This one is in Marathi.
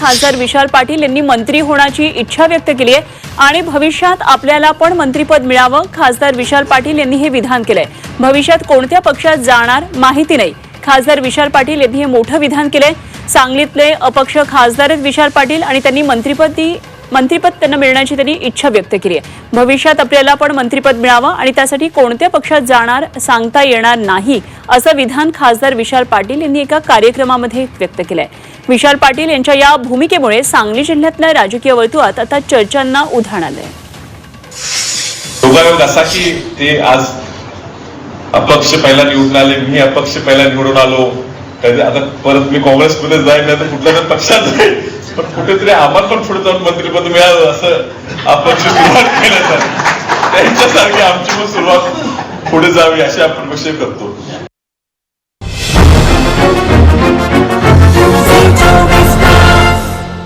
खासदार विशाल पाटील यांनी मंत्री होण्याची इच्छा व्यक्त केली आहे. आणि भविष्यात आपल्याला पण मंत्रीपद मिळावं खासदार विशाल पाटील यांनी हे विधान केलंय. भविष्यात कोणत्या पक्षात जाणार माहिती नाही. खासदार विशाल पाटील यांनी हे मोठं विधान केलंय. सांगलीतले अपक्ष खासदार विशाल पाटील आणि त्यांनी मंत्रिपदी मंत्रीपद त्यांना मिळण्याची त्यांनी इच्छा व्यक्त केली आहे. भविष्यात आपल्याला पण मंत्रीपद मिळावं आणि त्यासाठी कोणत्या पक्षात जाणार सांगता येणार नाही असं विधान खासदार विशाल पाटील यांनी एका कार्यक्रमामध्ये व्यक्त केलंय. विशाल पाटील यांच्या या भूमिकेमुळे सांगली जिल्ह्यातल्या राजकीय वर्तुळात आता चर्चांना उधाण आलंय. योगायोग असा की ते आज अपक्ष पहिला निवडून आले मी अपक्ष पहिला निवडून आलो. आता परत मी काँग्रेसमध्ये जाईल नाही तर कुठल्या तर पक्षात जाईल पण कुठेतरी आम्हाला पण पुढे जाऊन मंत्रिपद मिळालं असं अपक्ष सुरुवात केलं तर त्यांच्यासारखी आमची पण सुरुवात पुढे जावी अशी आपण अपेक्षा करतो.